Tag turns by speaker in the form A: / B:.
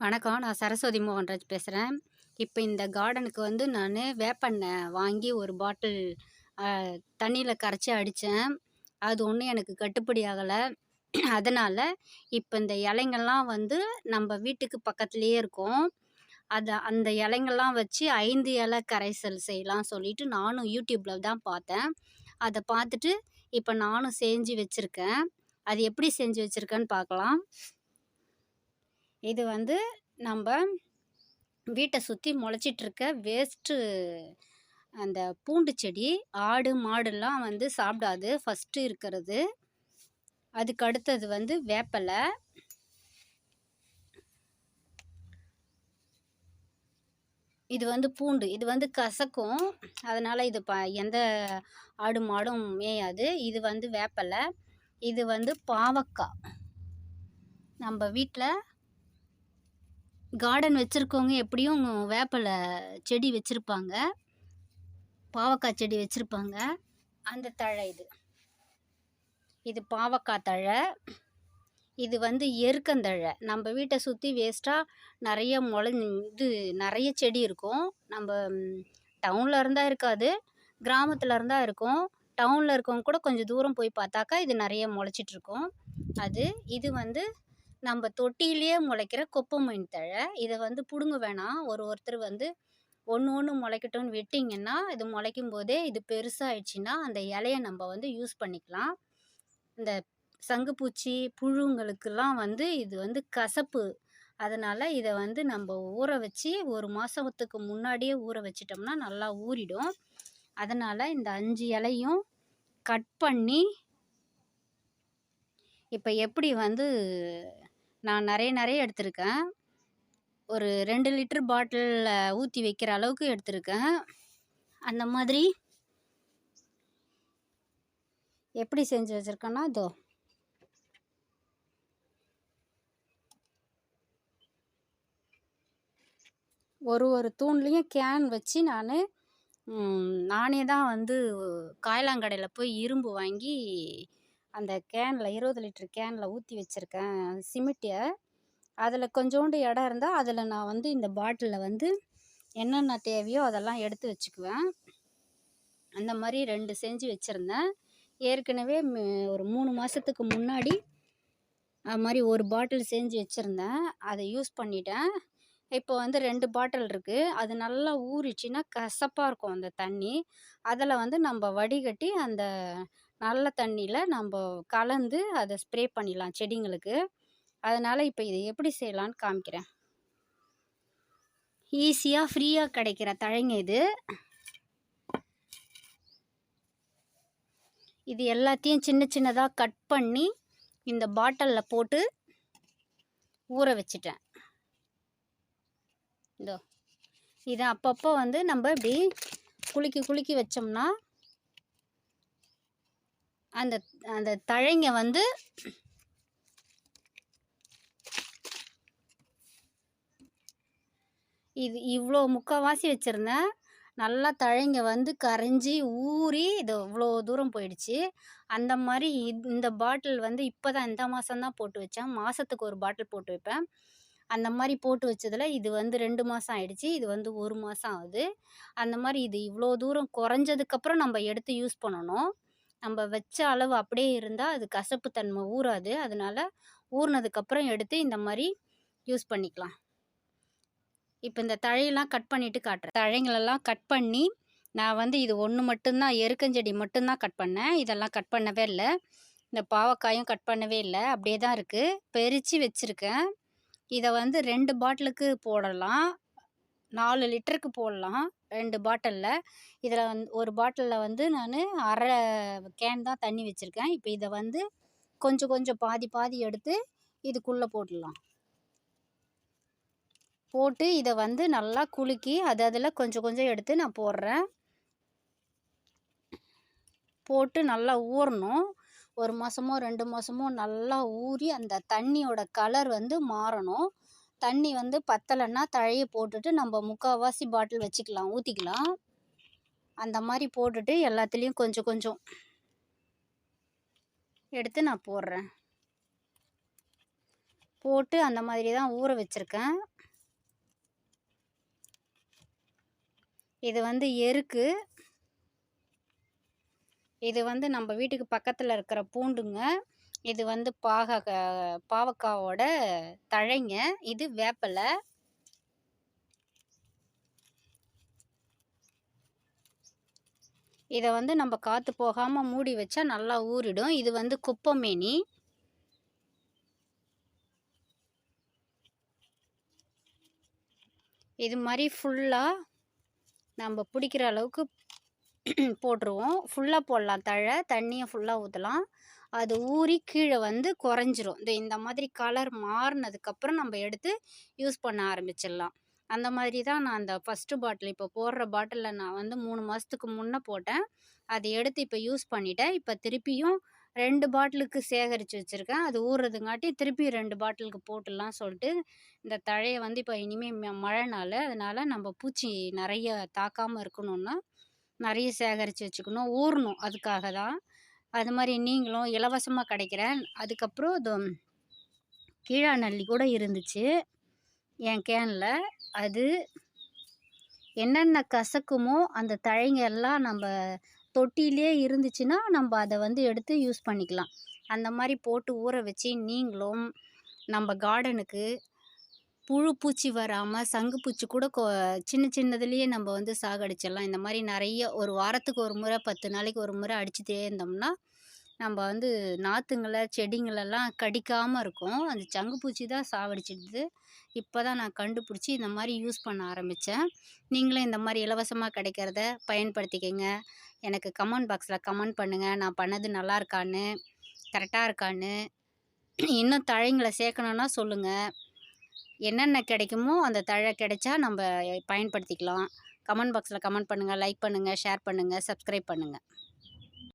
A: வணக்கம். நான் சரஸ்வதி மோகன்ராஜ் பேசுகிறேன் இப்போ இந்த கார்டனுக்கு வந்து நான் வேப்பெண்ணெய் வாங்கி ஒரு பாட்டில் தண்ணியில் கரைச்சி அடித்தேன் அது ஒன்றும் எனக்கு கட்டுப்படி ஆகலை. அதனால் இப்போ இந்த இலைங்கள்லாம் வந்து நம்ம வீட்டுக்கு பக்கத்துலேயே இருக்கும். அதை அந்த இலைங்கள்லாம் வச்சு ஐந்து இலை கரைசல் செய்யலாம் சொல்லிட்டு நானும் யூடியூப்பில் தான் பார்த்தேன். அதை பார்த்துட்டு இப்போ நானும் செஞ்சு வச்சுருக்கேன். அது எப்படி செஞ்சு வச்சுருக்கேன்னு பார்க்கலாம். இது வந்து நம்ம வீட்டை சுற்றி முளைச்சிட்ருக்க வேஸ்ட்டு அந்த பூண்டு செடி ஆடு மாடுலாம் வந்து சாப்பிடாது ஃபஸ்ட்டு இருக்கிறது. அதுக்கு அடுத்தது வந்து வேப்பலை. இது வந்து பூண்டு. இது வந்து கசக்கும். அதனால் இது ப எந்த ஆடு மாடும் மேயாது. இது வந்து வேப்பலை. இது வந்து பாவக்காய் நம்ம வீட்டில் கார்டன் வச்சுருக்கவங்க எப்படியும் வேப்பலை செடி வச்சுருப்பாங்க. பாவக்காய் செடி வச்சுருப்பாங்க. அந்த தழை இது. இது பாவக்காய் தழை. இது வந்து எருக்கந்தழை. நம்ம வீட்டை சுற்றி வேஸ்ட்டாக நிறைய முளை இது நிறைய செடி இருக்கும். நம்ம டவுனில் இருந்தால் இருக்காது. கிராமத்தில் இருந்தால் இருக்கும். டவுனில் இருக்கவங்க கூட கொஞ்சம் தூரம் போய் பார்த்தாக்கா இது நிறைய முளைச்சிட்ருக்கும் அது இது வந்து நம்ம தொட்டியிலேயே முளைக்கிற கொப்பமீன் தழை. இதை வந்து பிடுங்க வேணாம். ஒரு ஒருத்தர் வந்து ஒன்று ஒன்று முளைக்கட்டும்னு விட்டிங்கன்னா இது முளைக்கும் போதே இது பெருசாகிடுச்சின்னா அந்த இலையை நம்ம வந்து யூஸ் பண்ணிக்கலாம். இந்த சங்குப்பூச்சி புழுங்களுக்கெல்லாம் வந்து இது வந்து கசப்பு. அதனால் இதை வந்து நம்ம ஊற வச்சு ஒரு மாதத்துக்கு முன்னாடியே ஊற வச்சிட்டோம்னா நல்லா ஊறிடும். அதனால் இந்த அஞ்சு இலையும் கட் பண்ணி இப்போ எப்படி வந்து நான் நிறைய நிறைய எடுத்திருக்கேன். ஒரு ரெண்டு லிட்டர் பாட்டிலில் ஊற்றி வைக்கிற அளவுக்கு எடுத்திருக்கேன். அந்த மாதிரி எப்படி செஞ்சு வச்சுருக்கேன்னா இதோ. ஒரு ஒரு தூண்லேயும் கேன் வச்சு நான் நானே தான் வந்து காயலாங்கடையில் போய் இரும்பு வாங்கி அந்த கேனில் இருபது லிட்டர் கேனில் ஊற்றி வச்சுருக்கேன் சிமெண்ட்டை அதில் கொஞ்சோண்டு இடம் இருந்தால் அதில் நான் வந்து இந்த பாட்டிலில் வந்து என்னென்ன தேவையோ அதெல்லாம் எடுத்து வச்சுக்குவேன். அந்த மாதிரி ரெண்டு செஞ்சு வச்சுருந்தேன். ஏற்கனவே ஒரு மூணு மாதத்துக்கு முன்னாடி அது மாதிரி ஒரு பாட்டில் செஞ்சு வச்சுருந்தேன். அதை யூஸ் பண்ணிட்டேன். இப்போ வந்து ரெண்டு பாட்டில் இருக்குது அது நல்லா ஊறிச்சின்னா கசப்பாக இருக்கும் அந்த தண்ணி. அதில் வந்து நம்ம வடிகட்டி அந்த நல்ல தண்ணியில் நம்ம கலந்து அதை ஸ்ப்ரே பண்ணிடலாம் செடிங்களுக்கு. அதனால் இப்போ இதை எப்படி செய்யலான்னு காமிக்கிறேன். ஈஸியாக ஃப்ரீயாக கிடைக்கிற தழைங்க இது. இது எல்லாத்தையும் சின்ன சின்னதாக கட் பண்ணி இந்த பாட்டிலில் போட்டு ஊற வச்சிட்டேன். இதோ இதை அப்பப்போ வந்து நம்ம இப்படி குலுக்கி குலுக்கி வச்சோம்னா அந்த அந்த தழைங்க வந்து இது இவ்வளோ முக்கால்வாசி வச்சுருந்தேன் நல்லா தழைங்க வந்து கரைஞ்சி ஊறி இது இவ்வளோ தூரம் போயிடுச்சு. அந்த மாதிரி இந்த பாட்டில் வந்து இப்போ தான் இந்த மாதம் தான் போட்டு வச்சேன். மாதத்துக்கு ஒரு பாட்டில் போட்டு வைப்பேன். அந்த மாதிரி போட்டு வச்சதில் இது வந்து ரெண்டு மாதம் ஆயிடுச்சு. இது வந்து ஒரு மாதம் ஆகுது. அந்த மாதிரி இது இவ்வளோ தூரம் குறைஞ்சதுக்கப்புறம் நம்ம எடுத்து யூஸ் பண்ணணும். நம்ம வச்ச அளவு அப்படியே இருந்தால் அது கசப்பு தன்மை ஊறாது. அதனால் ஊறினதுக்கப்புறம் எடுத்து இந்த மாதிரி யூஸ் பண்ணிக்கலாம். இப்போ இந்த தழையெல்லாம் கட் பண்ணிவிட்டு காட்டுறேன். தழைங்களெல்லாம் கட் பண்ணி நான் வந்து இது ஒன்று மட்டும்தான் எருக்கஞ்செடி மட்டும்தான் கட் பண்ணேன். இதெல்லாம் கட் பண்ணவே இல்லை. இந்த பாவக்காயும் கட் பண்ணவே இல்லை. அப்படியே தான் இருக்குது பெரித்து வச்சுருக்கேன். இதை வந்து ரெண்டு பாட்டிலுக்கு போடலாம். நாலு லிட்டருக்கு போடலாம் ரெண்டு பாட்டிலில். இதில் வந் ஒரு பாட்டிலில் வந்து நான் அரை கேன் தான் தண்ணி வச்சுருக்கேன். இப்போ இதை வந்து கொஞ்சம் கொஞ்சம் பாதி பாதி எடுத்து இதுக்குள்ளே போட்டுடலாம். போட்டு இதை வந்து நல்லா குலுக்கி அது அதில் கொஞ்சம் கொஞ்சம் எடுத்து நான் போடுறேன். போட்டு நல்லா ஊறணும். ஒரு மாதமோ ரெண்டு மாதமோ நல்லா ஊறி அந்த தண்ணியோட கலர் வந்து மாறணும். தண்ணி வந்து பத்தலைன்னா தழையை போட்டுட்டு நம்ம முக்கால்வாசி பாட்டில் வச்சுக்கலாம் ஊற்றிக்கலாம் அந்த மாதிரி போட்டுட்டு எல்லாத்துலேயும் கொஞ்சம் கொஞ்சம் எடுத்து நான் போடுறேன். போட்டு அந்த மாதிரி தான் ஊற வச்சுருக்கேன். இது வந்து எருக்கு. இது வந்து நம்ம வீட்டுக்கு பக்கத்தில் இருக்கிற பூண்டுங்க. இது வந்து பாக பாவக்காவோட தழைங்க. இது வேப்பலை. இதை வந்து நம்ம காற்று போகாமல் மூடி வச்சா நல்லா ஊறிடும். இது வந்து குப்பமேனி. இது மாதிரி ஃபுல்லாக நம்ம பிடிக்கிற அளவுக்கு போட்டுருவோம். ஃபுல்லாக போடலாம். தழை தண்ணியை ஃபுல்லாக ஊற்றலாம் அது ஊறி கீழே வந்து குறைஞ்சிரும். இந்த இந்த மாதிரி கலர் மாறினதுக்கப்புறம் நம்ம எடுத்து யூஸ் பண்ண ஆரம்பிச்சிடலாம். அந்த மாதிரி தான் நான் அந்த ஃபஸ்ட்டு பாட்டில் இப்போ போடுற பாட்டிலில் நான் வந்து மூணு மாதத்துக்கு முன்னே போட்டேன். அதை எடுத்து இப்போ யூஸ் பண்ணிட்டேன். இப்போ திருப்பியும் ரெண்டு பாட்டிலுக்கு சேகரித்து வச்சுருக்கேன். அது ஊறுறதுங்காட்டி திருப்பி ரெண்டு பாட்டிலுக்கு போட்டுடலாம் சொல்லிட்டு இந்த தழையை வந்து இப்போ இனிமேல் மழை நாள் அதனால் நம்ம பூச்சி நிறைய தாக்காமல் இருக்கணும்னா நிறைய சேகரித்து வச்சுக்கணும். ஊறணும். அதுக்காக தான் அது மாதிரி நீங்களும் இலவசமாக கிடைக்கிறேன். அதுக்கப்புறம் இது கீழாநெல்லி கூட இருந்துச்சு. என் கேனில். அது என்னென்ன கசக்குமோ அந்த தழைங்க எல்லாம் நம்ம தொட்டிலே இருந்துச்சுன்னா நம்ம அதை வந்து எடுத்து யூஸ் பண்ணிக்கலாம். அந்த மாதிரி போட்டு ஊற வச்சு நீங்களும் நம்ம கார்டனுக்கு புழு பூச்சி வராமல் சங்கு பூச்சி கூட கொ சின்ன சின்னதுலேயே நம்ம வந்து சாகடிச்சிடலாம். இந்த மாதிரி நிறைய ஒரு வாரத்துக்கு ஒரு முறை பத்து நாளைக்கு ஒரு முறை அடிச்சுட்டே இருந்தோம்னா நம்ம வந்து நாற்றுங்களை செடிங்களெல்லாம் கடிக்காமல் இருக்கும். அந்த சங்கு பூச்சி தான் சாவடிச்சிடுது இப்போ தான் நான் கண்டுபிடிச்சி இந்த மாதிரி யூஸ் பண்ண ஆரம்பித்தேன் நீங்களும் இந்த மாதிரி இலவசமாக கிடைக்கிறத பயன்படுத்திக்கங்க. எனக்கு கமெண்ட் பாக்ஸில் கமெண்ட் பண்ணுங்கள் நான் பண்ணது நல்லா இருக்கான்னு கரெக்டாக இருக்கான்னு. இன்னும் தழைங்களை சேர்க்கணுன்னா சொல்லுங்கள் என்னென்ன கிடைக்குமோ அந்த தழை கிடைச்சா நம்ம பயன்படுத்திக்கலாம். கமெண்ட் பாக்ஸில் கமெண்ட் பண்ணுங்கள் லைக் பண்ணுங்கள் ஷேர் பண்ணுங்கள் சப்ஸ்கிரைப் பண்ணுங்கள்